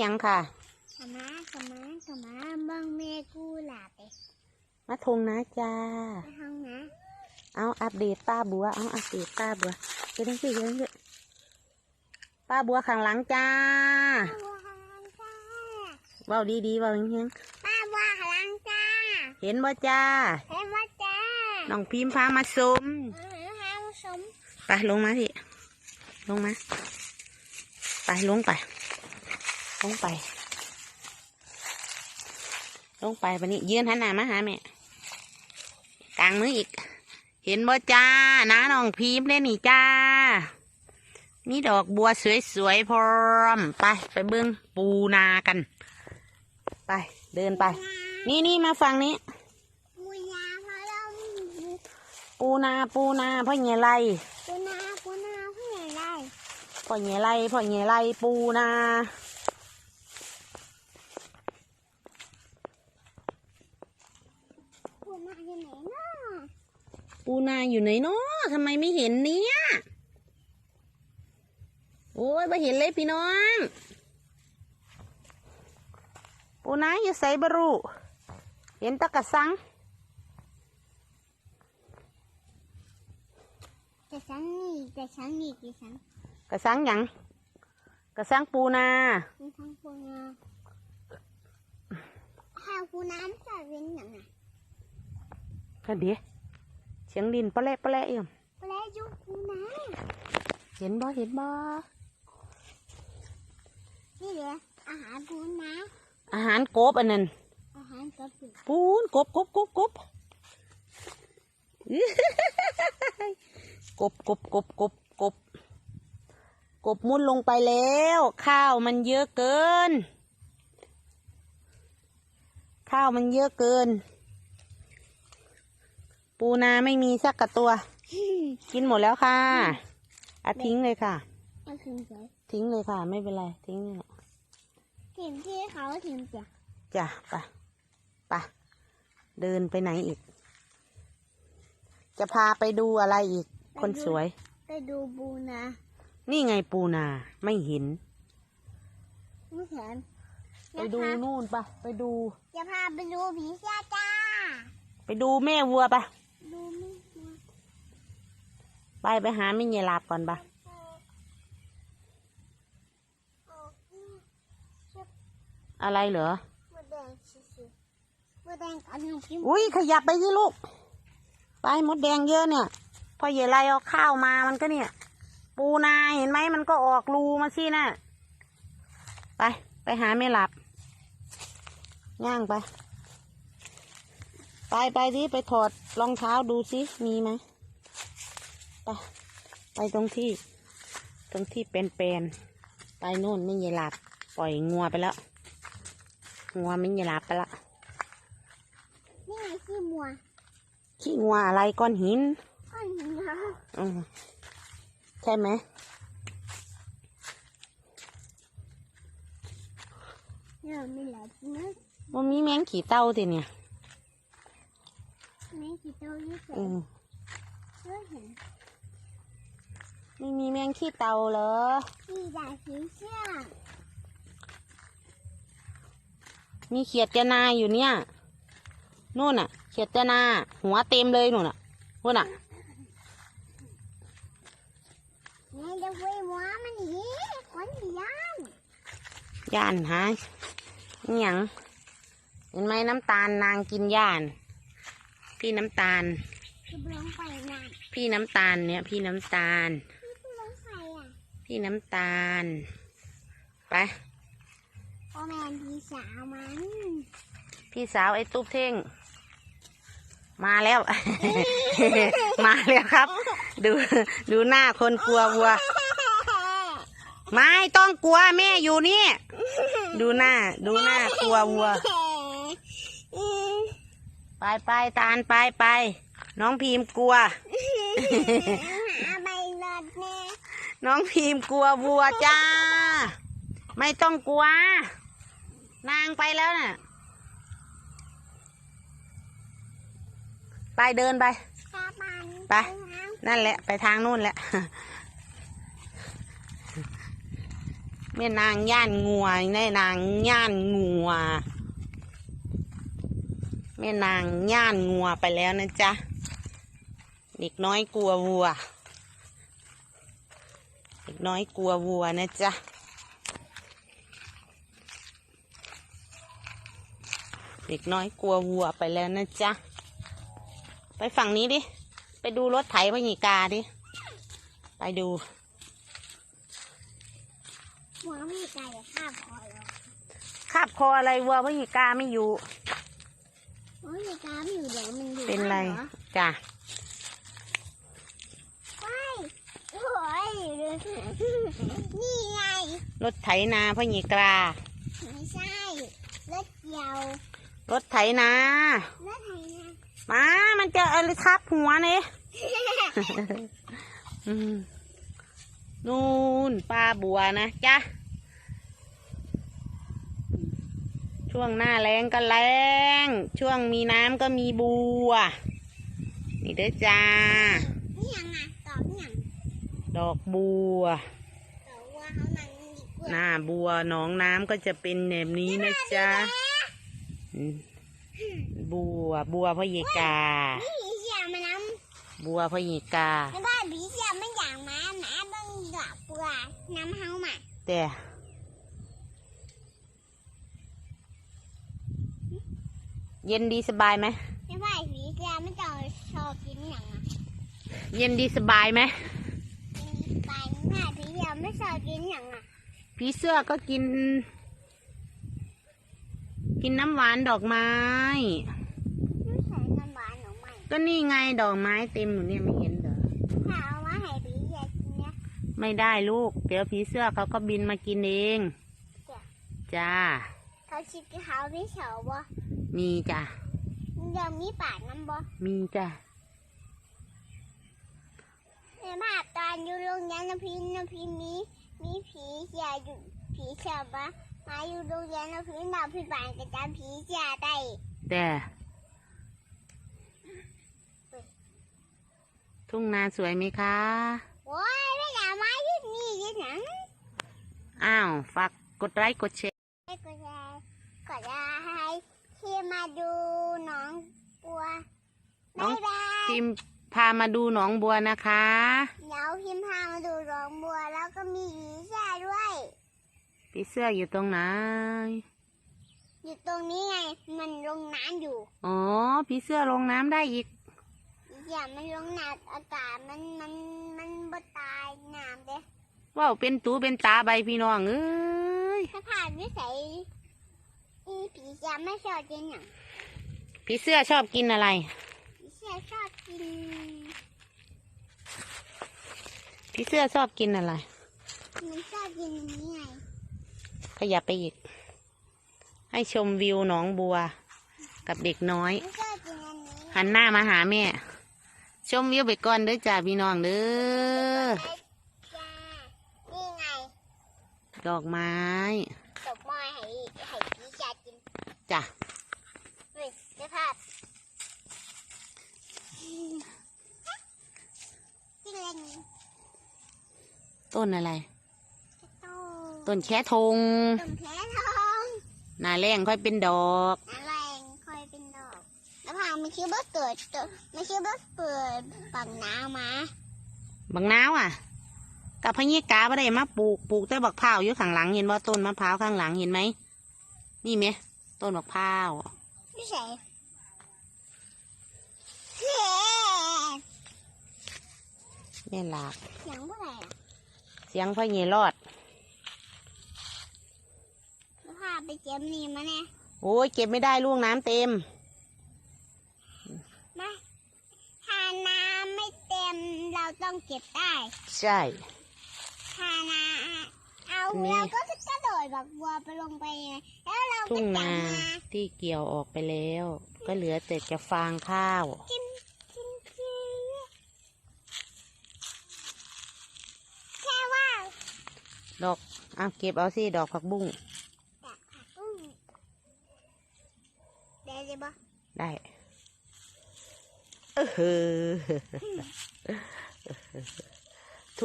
หยังค่ะขมาขมาขมาเบังแม่กูหลาไปมาทงนะจ้าไปห้องนะเอาอัปเดตป้าบัว เอาอัปเดตป้าบัวเดี๋ยวต้องสิเดี๋ยวต้องสิป้าบัวข้างหลังจ้าป้าบัวหลังจ้าเว้าดีๆเว้าเฮียงป้าบัวหลังจ้าๆเห็นบ่จ้า เห็นว่าจ้า น้องพิมพ์พามาชมอาหารหาผู้ชมไปลงมาสิลงมา ไปลงไป ลงไป ลงไปวันนี้ยืนหันหน้ามาหาแม่กลางมืออีก เห็นบ่จ้าน้าน้องพิมพ์เล่นนี่จ้า มีดอกบัวสวยๆพร้อมไป ไปเบิ้งปูนากัน ไป เดินไป นี่นี่มาฝั่งนี้ ปูยาพอเราปูนาปูนาพ่อเหงียไรปูนาปูนาเพื่ออะไรพ่อเหงียไรพ่อเหงียไรปูนา ปูนาอยู่ไหนเนาะ ปู นาอยู่ไหนเนาะทำไมไม่เห็นเนี่ย โอ้ยไม่เห็นเลยพี่น้องปูนาอยู่ใส่บรูเห็นแตะกะสังแต่ฉันนี่แต่ฉันนี่แต่ฉันกะสังหยังกะสังปูนามีทั้งปูนาหาปูน้ำจะเป็นอย่างไรค่ะเดี๋ยว เสียงดินปะเละปะเละเอี่ยมแปลยุปูนาเห็นบ่เห็นบ่นี่เหรออาหารปูนาอาหารกบอันนั้นอาหารกระปุกปูนกบกบกบกบอื้อกบกบกบกบกบกบมุดลงไปแล้ว ข้าวมันเยอะเกิน ข้าวมันเยอะเกิน ปูนาไม่มีสักกระตัว กินหมดแล้วค่ะอะทิ้งเลยค่ะเอาถึงเสียทิ้งเลยค่ะ ไม่เป็นไรทิ้งเลยถิ่นที่เขาถิ่นเสียจ้ะไปไปเดินไปไหนอีก จะพาไปดูอะไรอีก คนสวย ไปดูปูนา นี่ไงปูนาไม่เห็นไม่แขนไปดูนู่นปะไปดู จะพาไปดูผีเสื้อจ้า ไปดูแม่วัวปะดู ไม่มาไปไปหาไม่เยลาบก่อนปะอะไรเหรอมดแดงชิๆมดแดงอันนี้พิมพ์อุ้ยขยับไปสิลูก ไปมดแดงเยอะเนี่ย พอเยไรเอาข้าวมามันก็เนี่ย ปูนาเห็นไหมมันก็ออกรูมาสินะ่ะ ไป ไปหาไม่หลับ ย่างไป ไปไปดิไปถอดรองเท้าดูสิมีไหมไปไปตรงที่ ตรงที่เป็นเป็นๆไปโน่นไม่เยหลับ ปล่อยงัวไปแล้ว งัวไม่เยหลับไปละนี่ไงขี้มัวขี้งัวอะไรก้อนหินก้อนหินนะอืมใช่ไหมเนี่ยไม่เหลือจริงนะมันมีแมงขี่เต้าติเนี่ยแม่ กี่ตัวยี่สิบอืมเพื่อเห็นไม่มีแมงขี้เต่าเหรอ มีแต่ผีเสื้อมีเขียดจะนาอยู่เนี่ยนู่นน่ะ เขียดจะนา หัวเต็มเลยนู่นน่ะนู่นน่ะแม่จะคุยหัวมันหนีคนหนีย่านย่านหายนี่หยังเห็นไหมน้ำตาลนางกินย่าน พี่น้ำตาลคือลงไปนานพี่น้ำตาลเนี่ย พี่น้ำตาลคือลงไปอะพี่น้ำตาล ไปพ่อแม่พี่สาวมัน พี่สาวไอ้ตุ๊บเท่ง มาแล้ว มาแล้วครับ ดูดูหน้าคนกลัววัว ไม่ต้องกลัวแม่อยู่นี่ ดูหน้า ดูหน้ากลัววัว ไปไปตาลไปไป น้องพีมกลัวหาใบเลิศแม่น้องพีมกลัววัวจ้า ไม่ต้องกลัว นางไปแล้วน่ะ ไปเดินไปตาปันไป นั่นแหละ ไปทางนู่นแหละ แม่นางย่านงัวแม่นางย่านงัว แม่นางย่านงัวไปแล้วนะจ๊ะ เด็กน้อยกลัววัว เด็กน้อยกลัววัวนะจ๊ะ เด็กน้อยกลัววัวไปแล้วนะจ๊ะ ไปฝั่งนี้ดิ ไปดูรถไถพญิกาดิ ไปดูหัวไม่ไกลอะข้ามคอยหรอกคาบคออะไรวัวพญิกาไม่อยู่ เดี๋ยวมันอยู่เป็นไรบ้าหอจ้ะไม่โอ้ยนี่ไง รถไถนาพญิกาไม่ใช่ รถเกี่ยว รถไถนา รถไถนามา มันจะเอะไรทับหัวเนี่ยอืมนู่นปลาบัวนะจ๊ะ ช่วงหน้าแรงก็แรงช่วงมีน้ำก็มีบัว นี่เด้อจ้า นี่ยังไงตอบนี่ยังดอกบัวตอบว่าเขานั่งดีกว่าหน้าบัวหนองน้ำก็จะเป็นแบบนี้นะจ๊ะอืมบัวบัวพะเยกานี่ผีเสียมาน้บัวพะเยกาำในบ้านผีเสียมันอย่างหมาหมาเบังดอกบัวน้ำเฮามาแต่ เย็นดีสบายไหมในบ้านผีเสียมันจะชอบกินอย่างอะเย็นดีสบายไหมกินไปแม่ผีเสียไม่ชอบกินอย่างอะผีเสื้อก็กิน กินน้ำหวานดอกไม้ ไม่ใส่น้ำหวานหรือไม่ก็นี่ไงดอกไม้เต็มอยู่เนี่ยไม่เห็นเหรอถ้าเอามาให้ผีเสียกินเนี่ยไม่ได้ลูก เดี๋ยวผีเสื้อเขาก็บินมากินเอง จ้าเขาชิดเขาไม่เฉาบ่ มีจ้ะยังมีปากน้ำบ่มีจ้ะในบ้านตอนอยู่โรงเรียนนะพี่นะพี่มีมีผีเสียอยู่ผีเสียปะมาอยู่โรงเรียนนะพี่เราพี่บ้านก็จำผีเสียได้แต่ทุ่งนาสวยไหมคะโอ้ยไม่อยากมาที่นี่ที่หนังอ้าวฝากกดไลค์กดแชร์ให้ก็ได้ก็ได้ ที่มาดูน้องปัวน้อบางยบายพิมพ์พามาดูหนองบัวนะคะ เดี๋ยวพิมพ์พามาดูน้องบัวแล้วก็มีผีเสียด้วยผีเสื้ออยู่ตรงไหน อยู่ตรงนี้ไง มันลงน้ำอยู่อ๋อผีเสื้อลงน้ำได้อีก อย่ามันลงน้ำอากาศมันมันมันบ่ตายน้ำเด้ว่าวเป็นตูเป็นตาใบพี่น้องเอ้ย ถ้าผ่านวิสัย อีผีเสียไม่ชอบกินอย่างผีเสื้อชอบกินอะไร ผีเสียชอบกินผีเสื้อชอบกินอะไร มันชอบกินอันนี้ไงขยับไปอีก ให้ชมวิวหนองบัว กับเด็กน้อย มันชอบกินอันนี้หันหน้ามาหาแม่ ชมวิวไปก่อนเด้อจ้าพี่น้องเด้อไอ้จ้านี่ไง ดอกไม้ ตบมอยให้ให้ผีเสียกิน จ้ะเฮ้ยได้ภาพกินอะไรนี่ต้นอะไรต้ต้นแค่ทง ต้นแผลทองหนาแรงค่อยเป็นดอก อะไรคอยเป็นดอกแล้วพาไม่ชื่อว่าเกิดตัวไม่ชื่อว่าเปิดปังน้ำมาบางนาวอะกับพะยี่กาบ่ได้มาปลูกปลูกแต่บักพร้าวอยู่ข้างหลังเห็นว่าต้นมะพร้าวข้างหลังเห็นไหมนี่ไหม ต้นบักพร้าวไม่ใช่เฮ้แม่หลากเสียงผู้ใดอะเสียงพ่อเยรอดแล้วพาไปเก็บนี่มาเนี่ยโอ้ยเก็บไม่ได้ลูกน้ำเต็มมาถ้าน้ำไม่เต็มเราต้องเก็บได้ ใช่ถ้าน้ำ เอาอันนี้เราก็จะกระโดดแบบบัวไปลงไปไงแล้วเราก็ทุ่งจันาบมาที่เกี่ยวออกไปแล้ว ก็เหลือแต่จะฟางข้าว กินกินกินแค่ว่าดอกเอาเก็บเอาสิดอกผักบุ้งจับผักบุ้งเดี๋ยวจะบอกได้เออเฮอ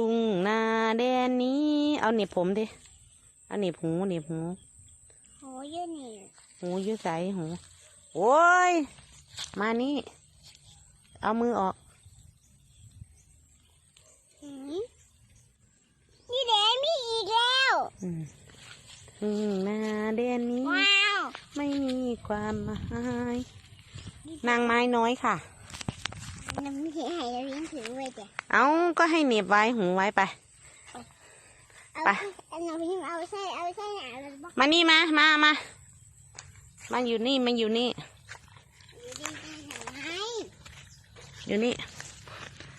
ทุ่งนาแดนนี้ เอาเหน็บผมดิเอันหนีบหูหนีบหูโหยืนนี่หูยืดใสหูโอ้ย มานี่ เอามือออก นี่เดมีอีกแล้วอืมอืมหนาเดนนี้ ว้าว ไม่มีความหมาย นางไม้น้อยค่ะ ห้เราพินถือไว้เดี๋ยวเอาก็ให้เหน็บไว้หูไว้ไปเอาไป เอาน้ำพินเอาใส่เอาใส่หนาเลยบอกมานี่มา มามามาอยู่นี่มาอยู่นี่ อยู่ดีๆเห็นไหมอยู่นี่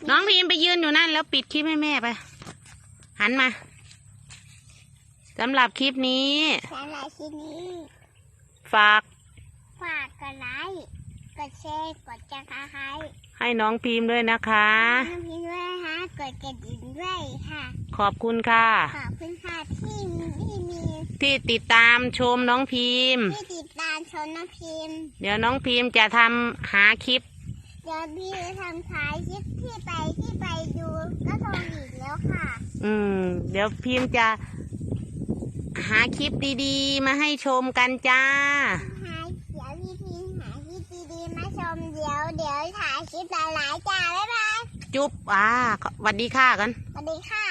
น้องพิมไปยืนอยู่นั่น แล้วปิดคลิปให้แม่ไป หันมาสำหรับคลิปนี้สำหรับคลิปนี้ฝาก ฝากกดไลค์ กดแชร์กดจักรคายให้น้องพิมพ์ด้วยนะคะ น้ำพินด้วยฮะกดกระดิ่งด้วยค่ะ ขอบคุณค่ะ ขอบคุณค่ะที่มีที่มีที่ติดตามชมน้องพิมพ์ ที่ติดตามชมน้ำพิมพ์ เดี๋ยวน้องพิมพ์จะทำหาคลิป เดี๋ยวพี่จะทำท้ายคลิปที่ไปที่ไปดูก็ทองอีกแล้วค่ะ อืม เดี๋ยวพิมพ์จะหาคลิปดีๆ มาให้ชมกันจ้า หาเดี๋ยวพี่พิมพ์หาคลิปดีๆมาชม เดี๋ยวเดี๋ยวถ่ายคลิปหลายๆจ้าบ๊ายบาย จุ๊บอ่าสวัสดีค่ะกัน สวัสดีค่ะ